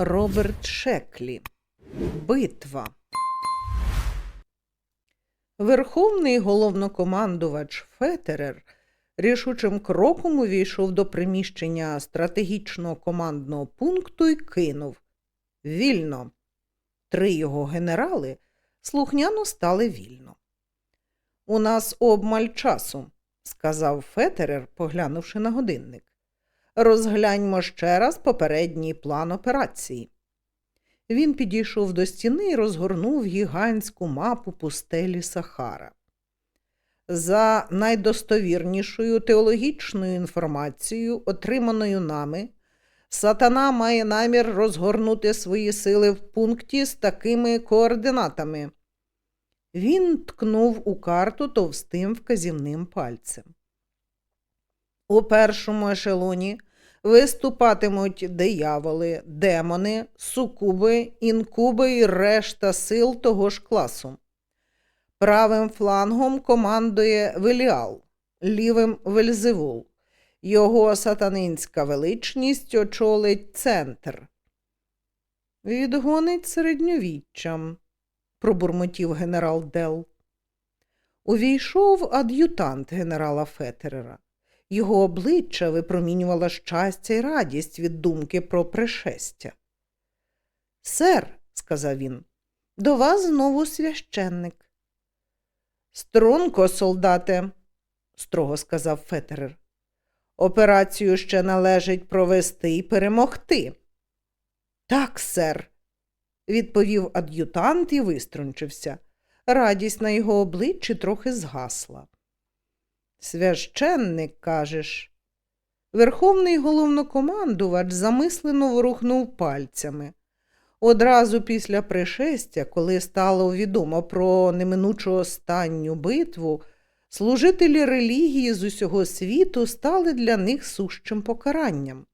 Роберт Шеклі. Битва. Верховний головнокомандувач Фетерер рішучим кроком увійшов до приміщення стратегічного командного пункту і кинув Вільно. Три його генерали слухняно стали вільно. У нас обмаль часу, сказав Фетерер, поглянувши на годинник. Розгляньмо ще раз попередній план операції. Він підійшов до стіни і розгорнув гігантську мапу пустелі Сахара. За найдостовірнішою теологічною інформацією, отриманою нами, сатана має намір розгорнути свої сили в пункті з такими координатами. Він ткнув у карту товстим вказівним пальцем. У першому ешелоні виступатимуть дияволи, демони, сукуби, інкуби і решта сил того ж класу. Правим флангом командує Веліал, лівим Вельзевул. Його сатанинська величність очолить центр. Відгонить середньовіччям, пробурмотів генерал Дел. Увійшов ад'ютант генерала Фетерера. Його обличчя випромінювало щастя і радість від думки про пришестя. Сер, сказав він, до вас знову священник. Струнко, солдате, строго сказав Фетерер. Операцію ще належить провести і перемогти. Так, сер, відповів ад'ютант і виструнчився. Радість на його обличчі трохи згасла. Священник, кажеш. Верховний головнокомандувач замислено ворухнув пальцями. Одразу після пришестя, коли стало відомо про неминучу останню битву, служителі релігії з усього світу стали для них сущим покаранням.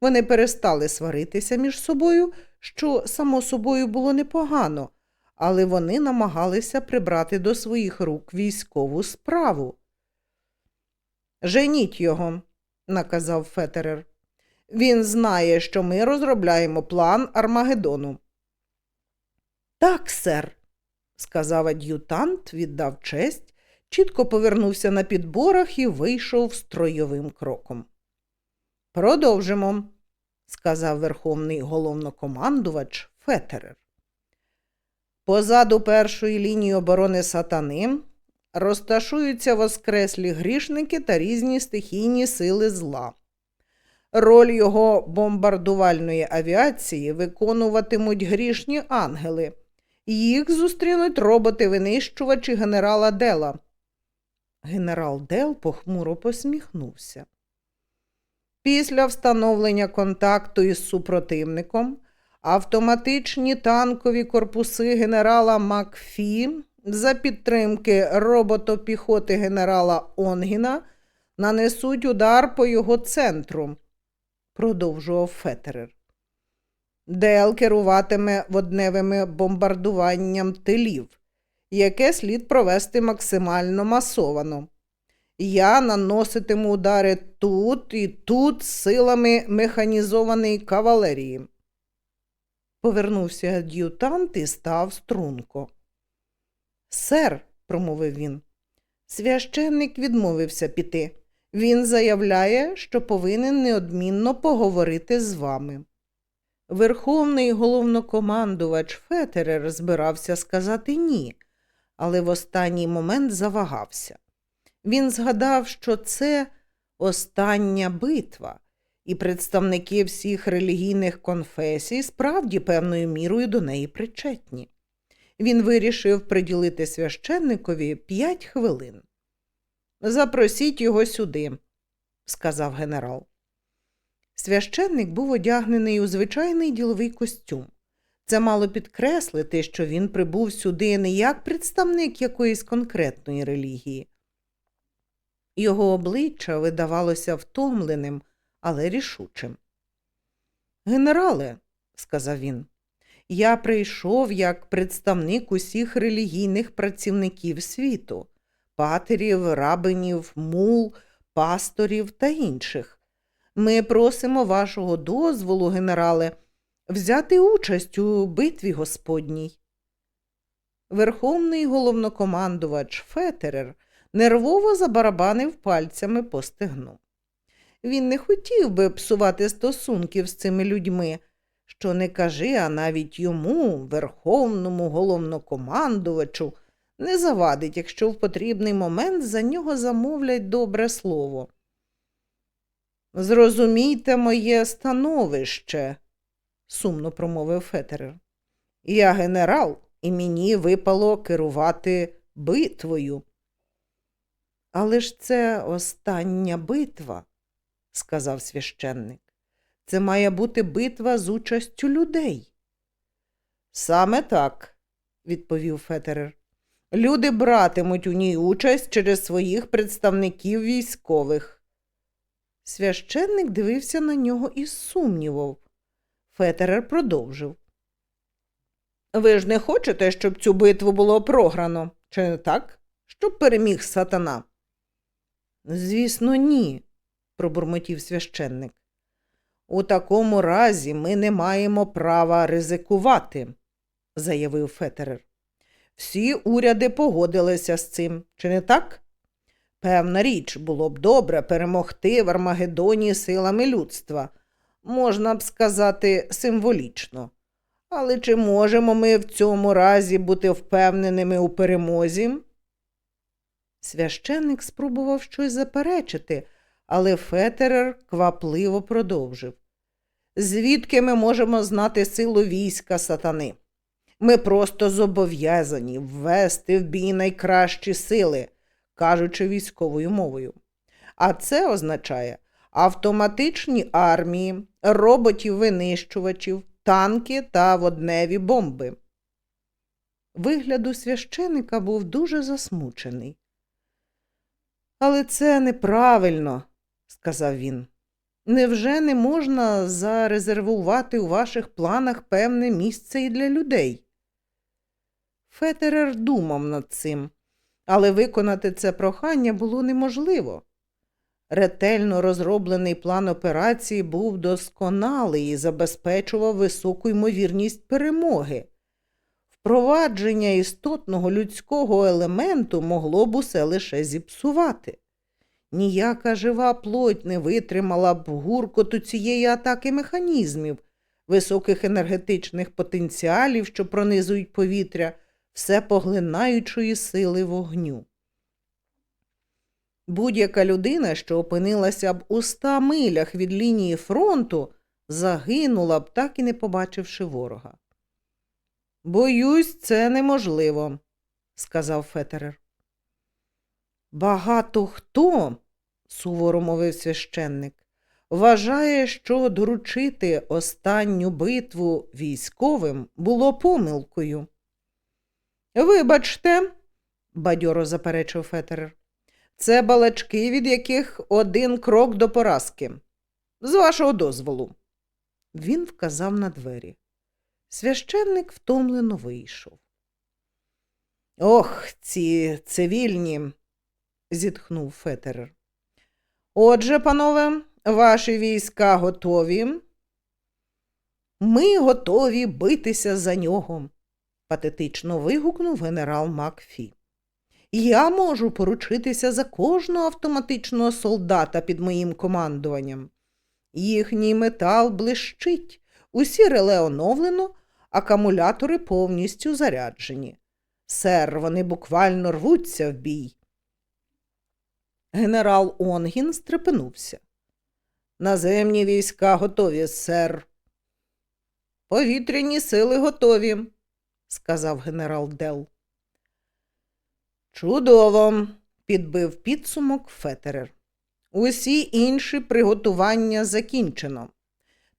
Вони перестали сваритися між собою, що, само собою, було непогано, але вони намагалися прибрати до своїх рук військову справу. Женіть його, наказав Фетерер. Він знає, що ми розробляємо план Армагеддону. Так, сер, сказав ад'ютант, віддав честь, чітко повернувся на підборах і вийшов строєвим кроком. Продовжимо, сказав верховний головнокомандувач Фетерер. Позаду першої лінії оборони сатани розташуються воскреслі грішники та різні стихійні сили зла. Роль його бомбардувальної авіації виконуватимуть грішні ангели. Їх зустрінуть роботи-винищувачі генерала Дела. Генерал Дел похмуро посміхнувся. Після встановлення контакту із супротивником автоматичні танкові корпуси генерала Макфі за підтримки роботопіхоти генерала Онгіна нанесуть удар по його центру, продовжував Фетерер. Дел керуватиме водневими бомбардуванням тилів, яке слід провести максимально масовано. Я наноситиму удари тут і тут силами механізованої кавалерії. Повернувся ад'ютант і став струнко. Сер, промовив він, священник відмовився піти. Він заявляє, що повинен неодмінно поговорити з вами. Верховний головнокомандувач Фетерер збирався сказати ні, але в останній момент завагався. Він згадав, що це остання битва, і представники всіх релігійних конфесій справді певною мірою до неї причетні. Він вирішив приділити священникові п'ять хвилин. Запросіть його сюди, сказав генерал. Священник був одягнений у звичайний діловий костюм. Це мало підкреслити, що він прибув сюди не як представник якоїсь конкретної релігії. Його обличчя видавалося втомленим, але рішучим. Генерале, сказав він, я прийшов як представник усіх релігійних працівників світу патерів, рабинів, мул, пасторів та інших. Ми просимо вашого дозволу, генерале, взяти участь у битві Господній. Верховний головнокомандувач Фетерер нервово забарабанив пальцями по стегну. Він не хотів би псувати стосунків з цими людьми, що не кажи, а навіть йому, верховному головнокомандувачу, не завадить, якщо в потрібний момент за нього замовлять добре слово. Зрозумійте моє становище, сумно промовив Фетерер. Я генерал, і мені випало керувати битвою. Але ж це остання битва, сказав священник. Це має бути битва з участю людей. Саме так, відповів Фетерер. Люди братимуть у ній участь через своїх представників військових. Священник дивився на нього із сумнівом. Фетерер продовжив. Ви ж не хочете, щоб цю битву було програно, чи не так? Щоб переміг сатана? Звісно, ні, пробурмотів священник. У такому разі ми не маємо права ризикувати, заявив Фетерер. Всі уряди погодилися з цим, чи не так? Певна річ, було б добре перемогти в Армагедоні силами людства, можна б сказати, символічно. Але чи можемо ми в цьому разі бути впевненими у перемозі? Священник спробував щось заперечити, але Фетерер квапливо продовжив. Звідки ми можемо знати силу війська сатани? Ми просто зобов'язані ввести в бій найкращі сили, кажучи військовою мовою. А це означає автоматичні армії, роботів-винищувачів, танки та водневі бомби. Вигляд у священика був дуже засмучений. Але це неправильно, сказав він. Невже не можна зарезервувати у ваших планах певне місце і для людей? Фетерер думав над цим, але виконати це прохання було неможливо. Ретельно розроблений план операції був досконалий і забезпечував високу ймовірність перемоги. Впровадження істотного людського елементу могло б усе лише зіпсувати. Ніяка жива плоть не витримала б гуркоту цієї атаки механізмів, високих енергетичних потенціалів, що пронизують повітря, все поглинаючої сили вогню. Будь-яка людина, що опинилася б у ста милях від лінії фронту, загинула б, так і не побачивши ворога. Боюсь, це неможливо, сказав Фетерер. Багато хто, суворо мовив священник, вважає, що доручити останню битву військовим було помилкою. Вибачте, бадьоро заперечив Фетерер, це балачки, від яких один крок до поразки. З вашого дозволу. Він вказав на двері. Священник втомлено вийшов. Ох, ці цивільні, зітхнув Фетерер. Отже, панове, ваші війська готові. Ми готові битися за нього, патетично вигукнув генерал Макфі. Я можу поручитися за кожного автоматичного солдата під моїм командуванням. Їхній метал блищить, усі реле оновлено, акумулятори повністю заряджені. Сер, вони буквально рвуться в бій. Генерал Онгін стрепенувся. Наземні війська готові, сер. Повітряні сили готові, сказав генерал Дел. Чудово, підбив підсумок Фетерер. Усі інші приготування закінчено.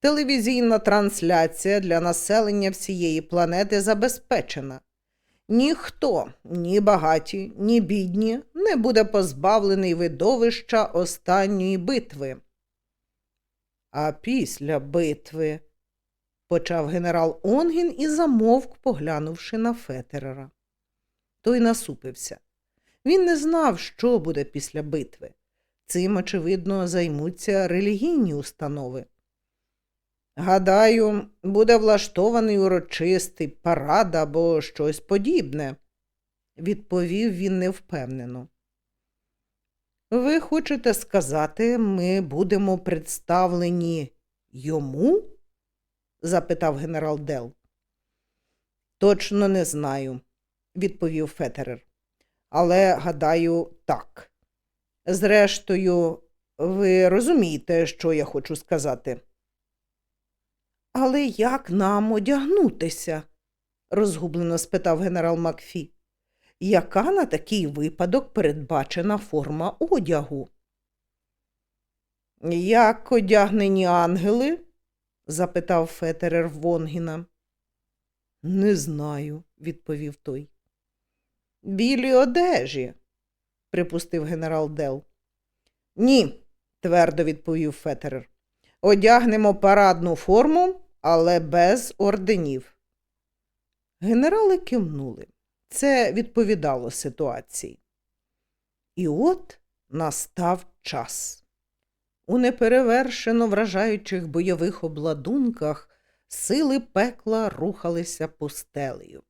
Телевізійна трансляція для населення всієї планети забезпечена. Ніхто, ні багаті, ні бідні, не буде позбавлений видовища останньої битви. А після битви, почав генерал Онгін і замовк, поглянувши на Фетерера. Той насупився. Він не знав, що буде після битви. Цим, очевидно, займуться релігійні установи. Гадаю, буде влаштований урочистий парад або щось подібне, відповів він невпевнено. Ви хочете сказати, ми будемо представлені йому? запитав генерал Дел. Точно не знаю, відповів Фетерер. Але, гадаю, так. Зрештою, ви розумієте, що я хочу сказати. Але як нам одягнутися? розгублено спитав генерал Макфі. Яка на такий випадок передбачена форма одягу? Як одягнені ангели? запитав Фетерер Вонгіна. Не знаю, відповів той. Білі одежі, припустив генерал Дел. Ні, твердо відповів Фетерер. Одягнемо парадну форму, але без орденів. Генерали кивнули. Це відповідало ситуації. І от настав час. У неперевершено вражаючих бойових обладунках сили пекла рухалися пустелею.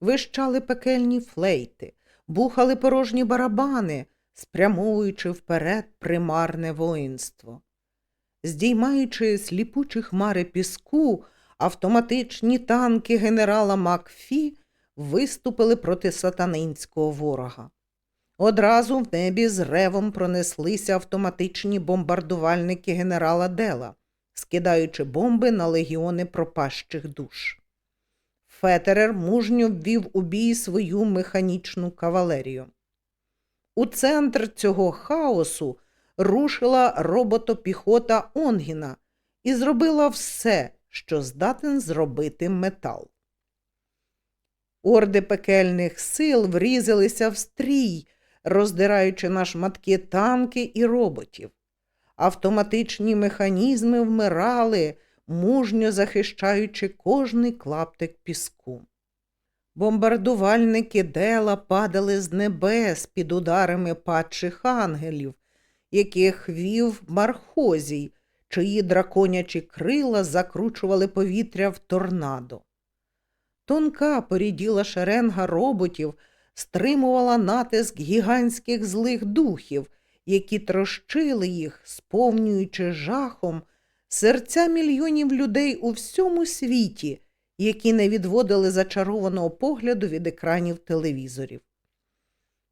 Вищали пекельні флейти, бухали порожні барабани, спрямовуючи вперед примарне воїнство. Здіймаючи сліпучі хмари піску, автоматичні танки генерала Макфі виступили проти сатанинського ворога. Одразу в небі з ревом пронеслися автоматичні бомбардувальники генерала Дела, скидаючи бомби на легіони пропащих душ. Фетерер мужньо ввів у бій свою механічну кавалерію. У центр цього хаосу рушила роботопіхота Онгіна і зробила все, що здатен зробити метал. Орди пекельних сил врізалися в стрій, роздираючи на шматки танки і роботів. Автоматичні механізми вмирали, мужньо захищаючи кожний клаптик піску. Бомбардувальники дела падали з небес під ударами падших ангелів, яких вів Мархозій, чиї драконячі крила закручували повітря в торнадо. Тонка поріділа шеренга роботів стримувала натиск гігантських злих духів, які трощили їх, сповнюючи жахом серця мільйонів людей у всьому світі, які не відводили зачарованого погляду від екранів телевізорів.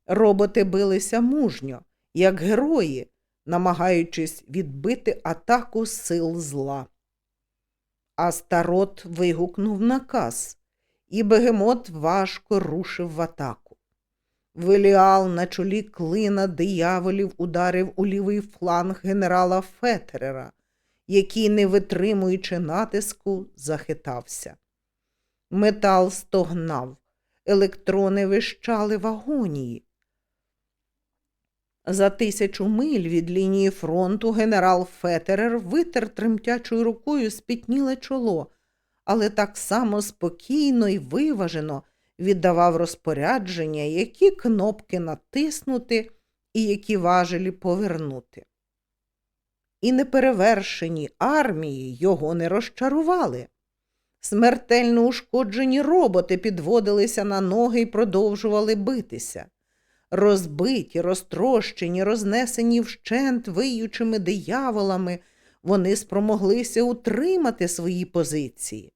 Роботи билися мужньо, як герої, намагаючись відбити атаку сил зла. Астарот вигукнув наказ, і бегемот важко рушив в атаку. Веліал на чолі клина дияволів ударив у лівий фланг генерала Фетерера, який, не витримуючи натиску, захитався. Метал стогнав, електрони вищали в агонії. За тисячу миль від лінії фронту генерал Фетерер витер тремтячою рукою спітніле чоло, але так само спокійно і виважено віддавав розпорядження, які кнопки натиснути і які важелі повернути. І неперевершені армії його не розчарували. Смертельно ушкоджені роботи підводилися на ноги і продовжували битися. Розбиті, розтрощені, рознесені вщент виючими дияволами, вони спромоглися утримати свої позиції.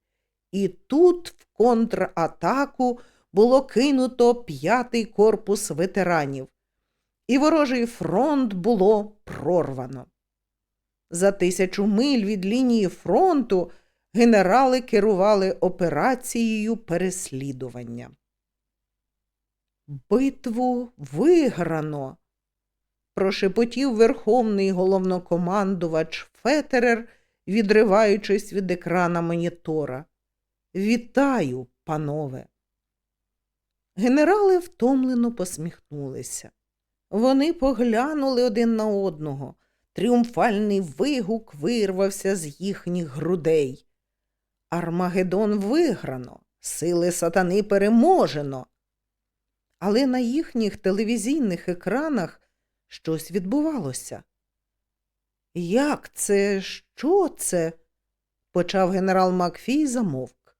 І тут в контратаку було кинуто п'ятий корпус ветеранів, і ворожий фронт було прорвано. За тисячу миль від лінії фронту генерали керували операцією переслідування. Битву виграно, прошепотів верховний головнокомандувач Фетерер, відриваючись від екрана монітора. Вітаю, панове. Генерали втомлено посміхнулися. Вони поглянули один на одного. Тріумфальний вигук вирвався з їхніх грудей. Армагеддон виграно, сили сатани переможено. Але на їхніх телевізійних екранах щось відбувалося. Як це? Що це? почав генерал Макфій замовк.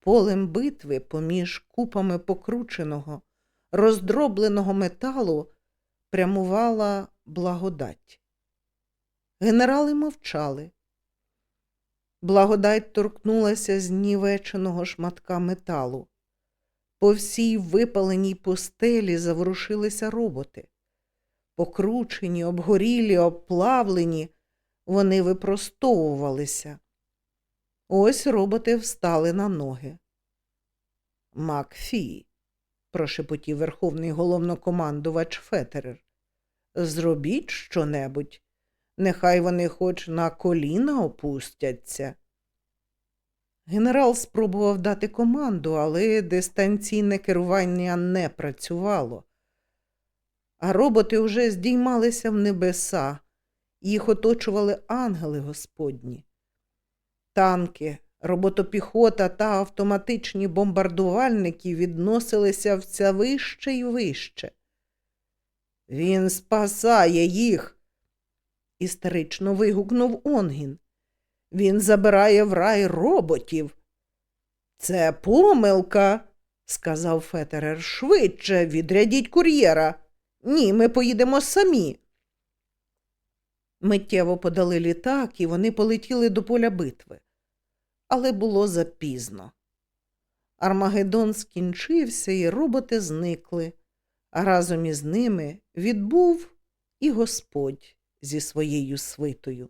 Полем битви поміж купами покрученого, роздробленого металу прямувала благодать. Генерали мовчали. Благодать торкнулася знівеченого шматка металу. По всій випаленій пустелі заворушилися роботи. Покручені, обгорілі, обплавлені, вони випростовувалися. Ось роботи встали на ноги. Макфі, прошепотів верховний головнокомандувач Фетерер. Зробіть щонебудь. Нехай вони хоч на коліна опустяться. Генерал спробував дати команду, але дистанційне керування не працювало. А роботи вже здіймалися в небеса, їх оточували ангели Господні. Танки, роботопіхота та автоматичні бомбардувальники відносилися все вище й вище. Він спасає їх. істерично вигукнув Онгін. Він забирає в рай роботів. Це помилка, сказав Фетерер. Швидше відрядіть кур'єра. Ні, ми поїдемо самі. Миттєво подали літак, і вони полетіли до поля битви. Але було запізно. Армагеддон скінчився, і роботи зникли, а разом із ними відбув і Господь зі своєю свитою.